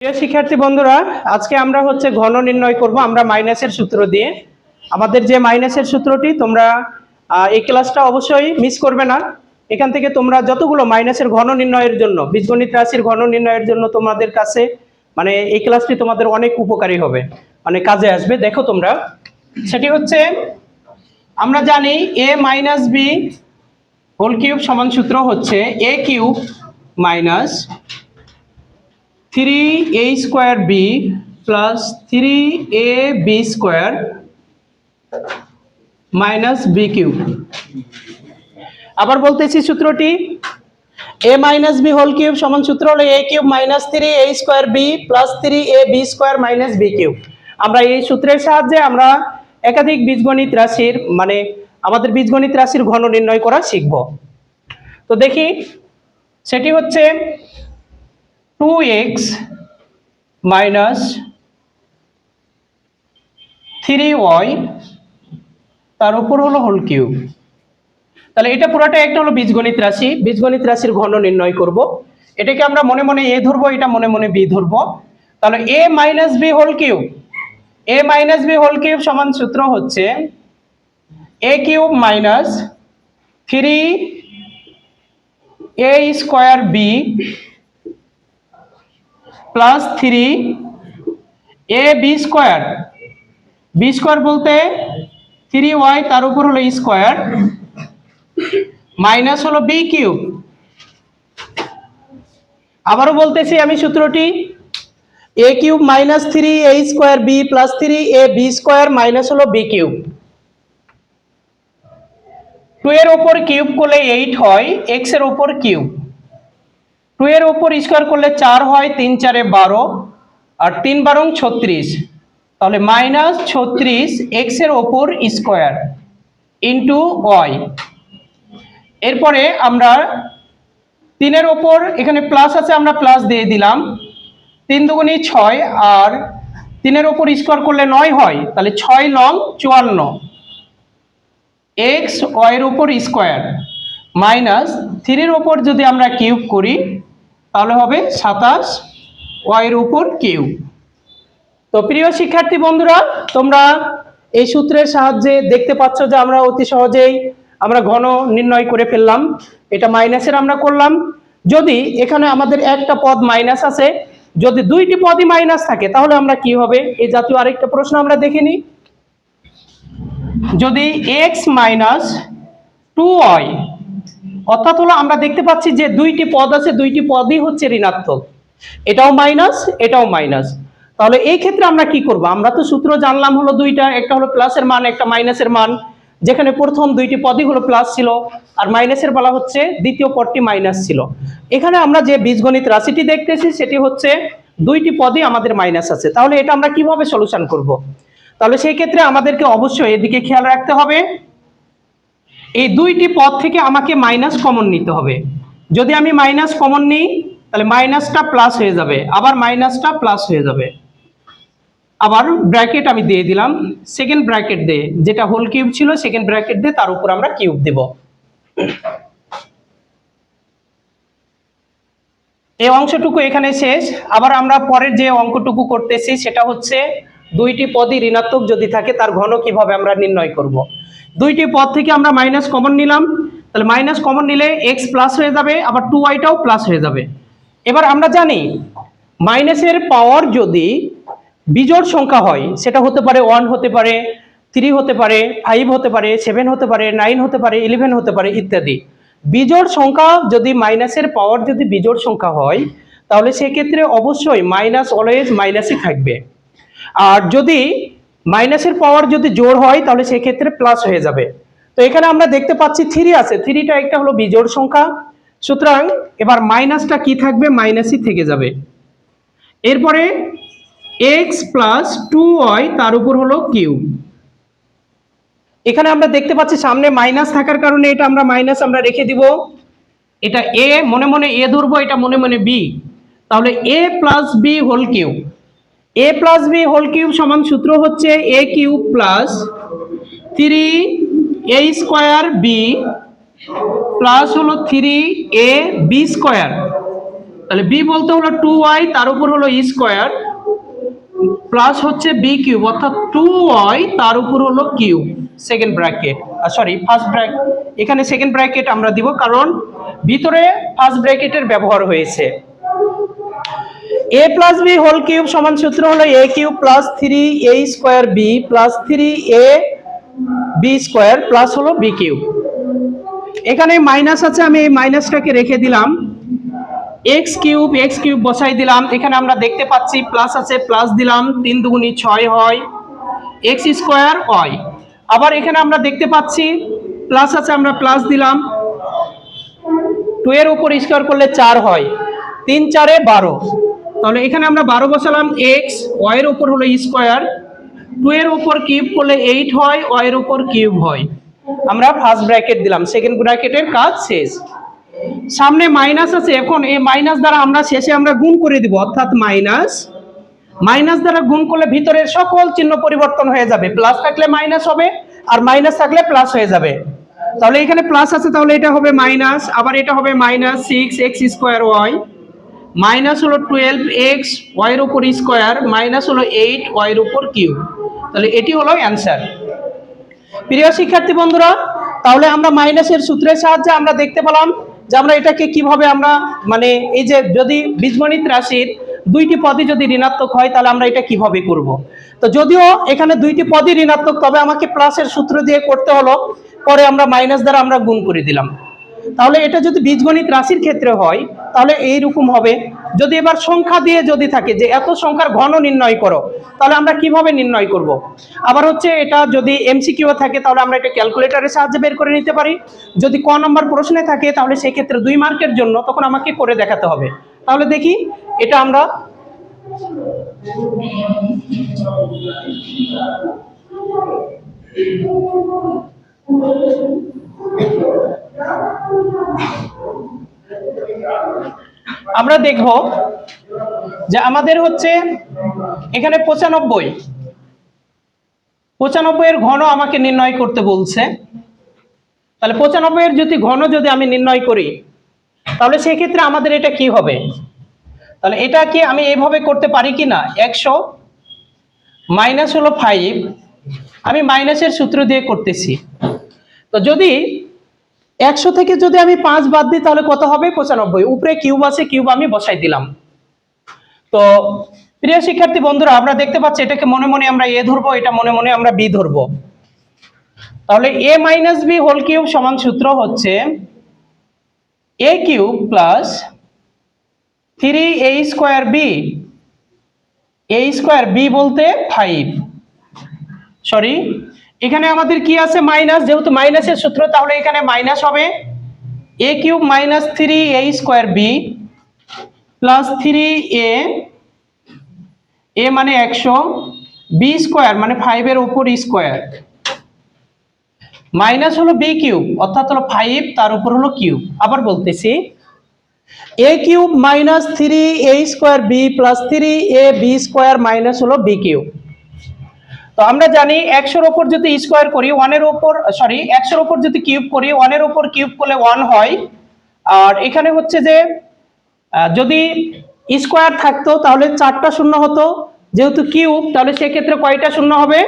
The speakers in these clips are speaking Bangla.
প্রিয় শিক্ষার্থী বন্ধুরা, আজকে আমরা হচ্ছে ঘন নির্ণয় করব আমরা মাইনাসের সূত্র দিয়ে। আমাদের যে মাইনাসের সূত্রটি, তোমরা এই ক্লাসটা অবশ্যই মিস করবে না। এখান থেকে তোমরা যতগুলো মাইনাসের ঘন নির্ণয়ের জন্য, বীজগণিত রাশির ঘন নির্ণয়ের জন্য তোমাদের কাছে মানে এই ক্লাসটি তোমাদের অনেক উপকারী হবে মানে কাজে আসবে। দেখো তোমরা, সেটি হচ্ছে, আমরা জানি a minus b whole cube সমান সূত্র হচ্ছে a cube minus three a square b plus three a b square minus b cube আবার বলতেছি সূত্রটি a minus b whole cube সমান সূত্র হলো a cube minus three a square b plus three a b square minus b cube আমরা এই সূত্রের সাহায্যে আমরা একাধিক বীজগণিত রাশির মানে আমাদের বীজগণিত রাশির ঘন নির্ণয় করা শিখব। তো দেখি, সেটি হচ্ছে two x minus three y তার উপর হলো হোল কিউব তাহলে এটা পুরোটা একটা হলো বীজগণিত রাশি। বীজগণিত রাশির ঘন নির্ণয় করব। এটাকে আমরা মনে মনে এ ধরবো, এটা মনে মনে বি ধরবো। তাহলে a minus b whole cube a minus b whole cube সমান সূত্র হচ্ছে a cube minus three a square b plus three a b square b square বলতে থ্রি ওয়াই তার উপর হলো স্কোয়ার মাইনাস হলো বি কিউব আবারও বলতেছি আমি সূত্রটি a cube minus three a square b plus three a b square minus হলো বি কিউব টু এর ওপর কিউব করলে এইট হয় এক্সের ওপর কিউব টু এর ওপর স্কোয়ার করলে চার হয় তিন চারে বারো, আর তিন বারং ছত্রিশ। তাহলে মাইনাস ছত্রিশ এক্সের ওপর স্কোয়ার ইন্টু ওয়াই এরপরে আমরা তিনের ওপর এখানে প্লাস আছে, আমরা প্লাস দিয়ে দিলাম। তিন দুগুনি ছয়, আর তিনের ওপর স্কোয়ার করলে নয় হয়, তাহলে ছয় লং চুয়ান্ন। এক্স ওয়াইয়ের ওপর স্কোয়ার। মাইনাস থ্রির ওপর যদি আমরা কিউব করি তাহলে হবে সাতাশ ওয়াইয়ের উপর কিউব তো প্রিয় শিক্ষার্থী বন্ধুরা, তোমরা এই সূত্রের সাহায্যে দেখতে পাচ্ছ যে আমরা অতি সহজেই আমরা ঘন নির্ণয় করে ফেললাম। এটা মাইনাসের আমরা করলাম। যদি এখানে আমাদের একটা পদ মাইনাস আছে, যদি দুইটি পদই মাইনাস থাকে, তাহলে আমরা কি হবে? এই জাতীয় আরেকটা প্রশ্ন আমরা দেখে নিই। যদি এক্স মাইনাস টু ওয়াই অর্থাৎ হলো আমরা দেখতে পাচ্ছি যে দুইটি পদ আছে, দুইটি পদই হচ্ছে ঋণাত্মক। এটাও মাইনাস এটাও মাইনাস। তাহলে এই ক্ষেত্রে আমরা কি করব? আমরা তো সূত্র জানলাম হলো দুইটা, একটা হলো প্লাসের মান, একটা মাইনাসের মান। যেখানে প্রথম দুইটি পদই হলো প্লাস ছিল, আর মাইনাসের বলা হচ্ছে দ্বিতীয় পদটি মাইনাস ছিল। এখানে আমরা যে বীজগণিত রাশিটি দেখতেছি, সেটি হচ্ছে দুইটি পদই আমাদের মাইনাস আছে। তাহলে এটা আমরা কীভাবে সলিউশন করব? তাহলে সেই ক্ষেত্রে আমাদেরকে অবশ্যই এদিকে খেয়াল রাখতে হবে। এই দুইটি পদ থেকে আমাকে মাইনাস কমন নিতে হবে। যদি আমি মাইনাস কমন নিই, তাহলে মাইনাসটা প্লাস হয়ে যাবে। আবার মাইনাসটা প্লাস হয়ে যাবে। আবার ব্র্যাকেট আমি দিয়ে দিলাম। সেকেন্ড ব্র্যাকেট দিয়ে যেটা হোল কিউব ছিল সেকেন্ড ব্র্যাকেট দিয়ে তার উপর আমরা কিউব দেব। এই অংশটুকু এখানে শেষ। আবার আমরা পরের যে অঙ্কটুকু করতেছি, সেটা হচ্ছে দুইটি পদই ঋণাত্মক যদি থাকে, তার ঘন কীভাবে আমরা নির্ণয় করব। দুইটি পদ থেকে আমরা মাইনাস কমন নিলাম। তাহলে মাইনাস কমন নিলে এক্স প্লাস হয়ে যাবে, আবার টু ওয়াইটাও প্লাস হয়ে যাবে। এবার আমরা জানি মাইনাসের পাওয়ার যদি বিজোড় সংখ্যা হয়, সেটা হতে পারে ওয়ান হতে পারে থ্রি হতে পারে ফাইভ হতে পারে সেভেন হতে পারে নাইন হতে পারে ইলেভেন হতে পারে ইত্যাদি। বিজোড় সংখ্যা যদি মাইনাসের পাওয়ার যদি বিজোড় সংখ্যা হয়, তাহলে সেক্ষেত্রে অবশ্যই মাইনাস অলওয়েজ মাইনাসই থাকবে। আর যদি মাইনাসের পাওয়ার যদি জোর হয়, তাহলে সেক্ষেত্রে প্লাস হয়ে যাবে। তো এখানে আমরা দেখতে পাচ্ছি থ্রি আছে। থ্রিটা একটা হলো বিজোড় সংখ্যা। সুতরাং এবার মাইনাসটা কি থাকবে? মাইনাসই থেকে যাবে। এরপরে এক্স প্লাস টু ওয়াই তার উপর হলো কিউ এখানে আমরা দেখতে পাচ্ছি সামনে মাইনাস থাকার কারণে এটা আমরা মাইনাস আমরা রেখে দিব। এটা এ মনে মনে এ ধরবো, এটা মনে মনে বি তাহলে a plus b whole cube a plus b whole cube সমান সূত্র হচ্ছে a cube plus three a square b plus হলো থ্রি এ বি স্কোয়ার তাহলে বি বলতে হলো টু ওয়াই তার উপর হলো ই স্কোয়ার প্লাস হচ্ছে বি কিউব অর্থাৎ টু ওয়াই তার উপর হলো cube second bracket sorry first bracket এখানে সেকেন্ড ব্র্যাকেট আমরা দিব, কারণ ভিতরে ফার্স্ট ব্র্যাকেটের ব্যবহার হয়েছে। A plus b whole cube সমান সূত্র হলো a cube plus three a square b plus three a b square plus হলো বি কিউব এখানে মাইনাস আছে, আমি এই মাইনাসটাকে রেখে দিলাম। এক্স কিউব এক্স কিউব বসাই দিলাম। এখানে আমরা দেখতে পাচ্ছি প্লাস আছে প্লাস দিলাম। তিন দুগুনি ছয় হয়। এক্স স্কোয়ার হয় আবার এখানে আমরা দেখতে পাচ্ছি প্লাস আছে, আমরা প্লাস দিলাম। টু এর উপর স্কোয়ার করলে চার হয়। তিন চারে বারো। তাহলে এখানে আমরা বারো বসালাম এক্স ওয়ের উপর হলো স্কোয়ার টু এর উপর কিউব করলে এইট হয় ওয়ের উপর কিউব হয়। আমরা ফার্স্ট ব্র্যাকেট দিলাম সেকেন্ড ব্র্যাকেটের কাজ শেষ। সামনে মাইনাস আছে, এখন এই মাইনাস দ্বারা আমরা শেষে আমরা গুণ করে দিব, অর্থাৎ মাইনাস মাইনাস দ্বারা গুণ করলে ভিতরের সকল চিহ্ন পরিবর্তন হয়ে যাবে প্লাস থাকলে মাইনাস হবে, আর মাইনাস থাকলে প্লাস হয়ে যাবে। তাহলে এখানে প্লাস আছে, তাহলে এটা হবে মাইনাস আবার এটা হবে minus six x square y minus হলো টুয়েলভ এক্স ওয়াইয়ের উপর স্কোয়ার, মাইনাস হলো এইট ওয়াইয়ের উপর কিউ তাহলে এটি হলো অ্যান্সার। প্রিয় শিক্ষার্থী বন্ধুরা, তাহলে আমরা মাইনাসের সূত্রের সাহায্যে আমরা দেখতে পেলাম যে আমরা এটাকে কীভাবে আমরা মানে এই যে যদি বীজগণিত রাশির দুইটি পদই যদি ঋণাত্মক হয়, তাহলে আমরা এটা কীভাবে করব? তো যদিও এখানে দুইটি পদই ঋণাত্মক, তবে আমাকে প্লাসের সূত্র দিয়ে করতে হলো, পরে আমরা মাইনাস দ্বারা আমরা গুণ করে দিলাম। তাহলে এটা যদি বীজগণিত রাশির ক্ষেত্রে হয়, তাহলে এইরকম হবে। যদি এবার সংখ্যা দিয়ে যদি থাকে, যে এত সংখ্যার ঘন নির্ণয় করো, তাহলে আমরা কীভাবে নির্ণয় করব। আবার হচ্ছে এটা যদি এমসিকিউ থাকে, তাহলে আমরা এটা ক্যালকুলেটরের সাহায্যে বের করে নিতে পারি। যদি ক নম্বর প্রশ্নে থাকে, তাহলে সেক্ষেত্রে দুই মার্কের জন্য তখন আমাকে করে দেখাতে হবে। তাহলে দেখি, এটা আমরা আমরা দেখব যে আমাদের হচ্ছে এখানে পঁচানব্বই। পঁচানব্বই এর ঘন আমাকে নির্ণয় করতে বলছে। তাহলে পঁচানব্বই এর যদি ঘন যদি আমি নির্ণয় করি, তাহলে সেক্ষেত্রে আমাদের এটা কি হবে? তাহলে এটা কি আমি এইভাবে করতে পারি কি না? একশো মাইনাস হলো ফাইভ আমি মাইনাসের সূত্র দিয়ে করতেছি। তো যদি একশো থেকে যদি আমি পাঁচ বাদ দিই, তাহলে কত হবে? পঁচানব্বই। উপরে কিউব আছে কিউব আমি বসাই দিলাম। তো, প্রিয় শিক্ষার্থী বন্ধুরা আমরা দেখতে পাচ্ছি এটাকে মনে মনে আমরা এ ধরবো, এটা মনে মনে আমরা বি ধরবো। তাহলে a minus b whole cube সমান সূত্র হচ্ছে a cube plus three a square b a square b বলতে ফাইভ সরি এখানে আমাদের কি আছে? মাইনাস, যেহেতু মাইনাসের সূত্র, তাহলে এখানে মাইনাস হবে a cube minus three a square b plus three a a মানে একশো বি স্কোয়ার মানে ফাইভের উপর স্কোয়ার। মাইনাস হলো বি কিউব, অর্থাৎ হলো ফাইভ তার উপর হলো কিউব। আবার বলতেছি a cube minus three a square b plus three a b square minus হলো বি কিউব। তো আমরা জানি একশোর ওপর যদি স্কোয়ার করি ওয়ানের ওপর সরি একশোর ওপর যদি কিউব করি ওয়ানের ওপর কিউব করলে ওয়ান হয়। আর এখানে হচ্ছে যে যদি স্কোয়ার থাকতো, তাহলে চারটা শূন্য হতো। যেহেতু কিউব, তাহলে সেক্ষেত্রে কয়টা শূন্য হবে?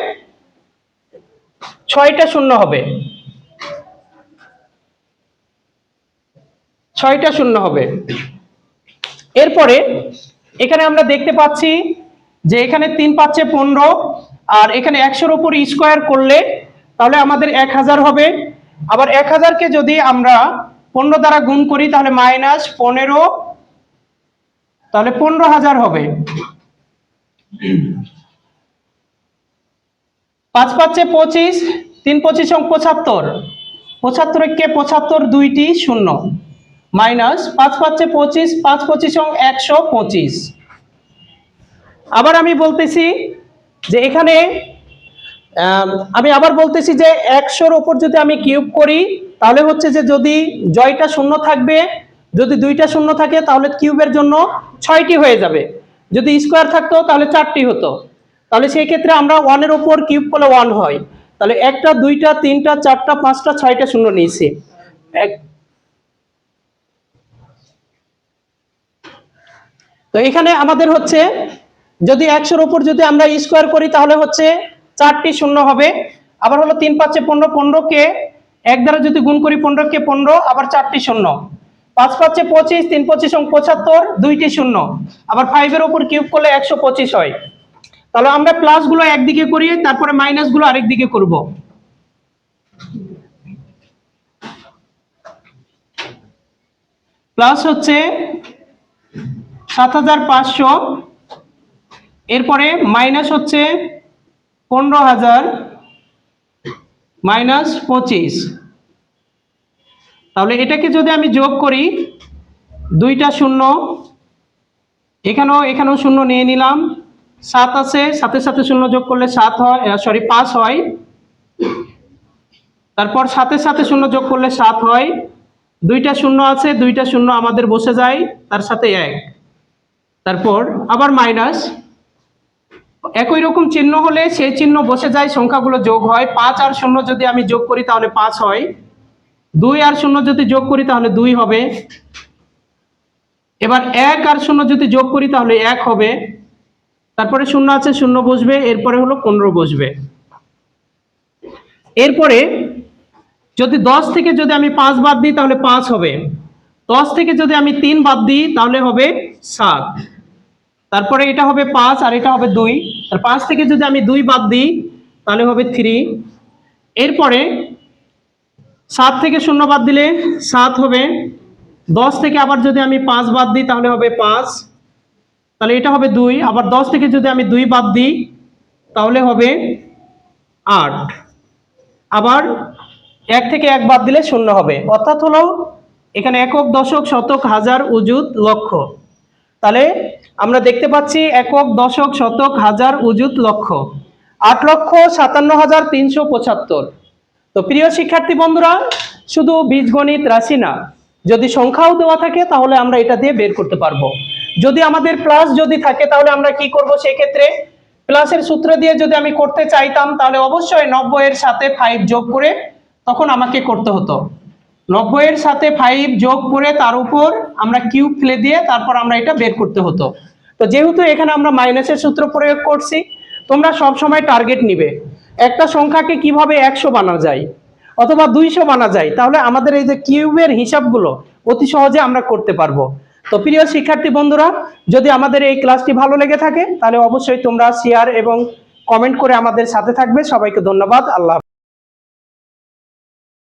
ছয়টা শূন্য হবে। ছয়টা শূন্য হবে। এরপরে এখানে আমরা দেখতে পাচ্ছি যে এখানে তিন পাচ্ছে পনেরো আর এখানে একশোর উপর স্কোয়ার করলে তাহলে আমাদের এক হাজার হবে। আবার এক হাজারকে যদি আমরা পনেরো দ্বারা গুণ করি, তাহলে মাইনাস পনেরো, তাহলে পনেরো হাজার হবে। পাঁচ পাঁচে পঁচিশ, তিন পঁচিশ পঁচাত্তর। পঁচাত্তর কে পঁচাত্তর? দুইটি, শূন্য। মাইনাস পাঁচ পাঁচে পঁচিশ, পাঁচ পঁচিশ একশো পঁচিশ। আবার আমি বলতেছি যে এখানে, আমি আবার বলতেছি যে একশোর ওপর যদি আমি কিউব করি, তাহলে হচ্ছে যে যদি জয়টা শূন্য থাকবে, যদি দুইটা শূন্য থাকে, তাহলে কিউবের জন্য ছয়টি হয়ে যাবে। যদি স্কোয়ার থাকতো, তাহলে চারটি হতো। তাহলে সেই ক্ষেত্রে আমরা ওয়ানের ওপর কিউব করলে ওয়ান হয়। তাহলে একটা, দুইটা, তিনটা, চারটা, পাঁচটা, ছয়টা শূন্য নিয়েছি। এক তো এখানে আমাদের হচ্ছে যদি একশোর উপর যদি আমরা স্কোয়ার করি, তাহলে হচ্ছে চারটি শূন্য হবে। আবার হলো তিন পাঁচে পনেরো, পনেরোকে এক দ্বারা যদি গুণ করি পনেরোকে পনেরো, আবার চারটি শূন্য। পাঁচ পাঁচে পঁচিশ, তিন পঁচিশ এবং পঁচাত্তর, দুইটি শূন্য। আবার ফাইভের উপর কিউব করলে একশো পঁচিশ হয়। তাহলে আমরা প্লাসগুলো একদিকে করি, তারপরে মাইনাসগুলো আরেক দিকে করব। প্লাস হচ্ছে সাত হাজার পাঁচশো এরপরে মাইনাস হচ্ছে পনেরো হাজার মাইনাস পঁচিশ। তাহলে এটাকে যদি আমি যোগ করি, দুইটা শূন্য, এখানেও এখানেও শূন্য নিয়ে নিলাম। সাত আছে, সাথে সাথে শূন্য যোগ করলে সাত হয় সরি পাঁচ হয়। তারপর সাথে সাথে শূন্য যোগ করলে সাত হয়। দুইটা শূন্য আছে, দুইটা শূন্য আমাদের বসে যায়, তার সাথে এক। তারপর আবার মাইনাস একই রকম চিহ্ন হলে সেই চিহ্ন বসে যায়, সংখ্যাগুলো যোগ হয়। পাঁচ আর শূন্য যদি আমি যোগ করি, তাহলে পাঁচ হয়। দুই আর শূন্য যদি যোগ করি, তাহলে দুই হবে। এবার এক আর শূন্য যদি যোগ করি, তাহলে এক হবে। তারপরে শূন্য আছে, শূন্য বসবে। এরপরে হলো পনেরো বসবে। এরপরে যদি দশ থেকে যদি আমি পাঁচ বাদ দিই, তাহলে পাঁচ হবে। দশ থেকে যদি আমি তিন বাদ দিই, তাহলে হবে সাত। তারপরে এটা হবে পাঁচ আর এটা হবে দুই। আর পাঁচ থেকে যদি আমি দুই বাদ দিই, তাহলে হবে থ্রি। এরপরে সাত থেকে শূন্য বাদ দিলে সাত হবে। দশ থেকে আবার যদি আমি পাঁচ বাদ দিই, তাহলে হবে পাঁচ। তাহলে এটা হবে দুই। আবার দশ থেকে যদি আমি দুই বাদ দিই, তাহলে হবে আট। আবার এক থেকে এক বাদ দিলে শূন্য হবে। অর্থাৎ হলো এখানে একক, দশক, শতক, হাজার উজুত লক্ষ। তাহলে আমরা দেখতে পাচ্ছি একক, দশক, শতক, হাজার, উজুত, লক্ষ। আট লক্ষ, সাতান্ন হাজার, তিনশো পঁচাত্তর। তো প্রিয় শিক্ষার্থী বন্ধুরা, শুধু বীজগণিত রাশি না, যদি সংখ্যাও দেওয়া থাকে, তাহলে আমরা এটা দিয়ে বের করতে পারব। যদি আমাদের প্লাস যদি থাকে, তাহলে আমরা কি করব সেই ক্ষেত্রে প্লাসের সূত্র দিয়ে যদি আমি করতে চাইতাম, তাহলে অবশ্যই নব্বই এর সাথে ফাইভ যোগ করে তখন আমাকে করতে হতো। নব্বই এর সাথে ফাইভ যোগ করে তার উপর আমরা কিউব ফেলে দিয়ে তারপর আমরা এটা বের করতে হতো। তো যেহেতু এখানে আমরা মাইনাসের সূত্র প্রয়োগ করছি, তোমরা সব সময় টার্গেট নিবে। একটা সংখ্যাকে কীভাবে একশো বানা যায় অথবা দুইশো বানা যায়, তাহলে আমাদের এই যে কিউবের হিসাবগুলো অতি সহজে আমরা করতে পারব। তো প্রিয় শিক্ষার্থী বন্ধুরা, যদি আমাদের এই ক্লাসটি ভালো লেগে থাকে, তাহলে অবশ্যই তোমরা শেয়ার এবং কমেন্ট করে আমাদের সাথে থাকবে। সবাইকে ধন্যবাদ। আল্লাহ।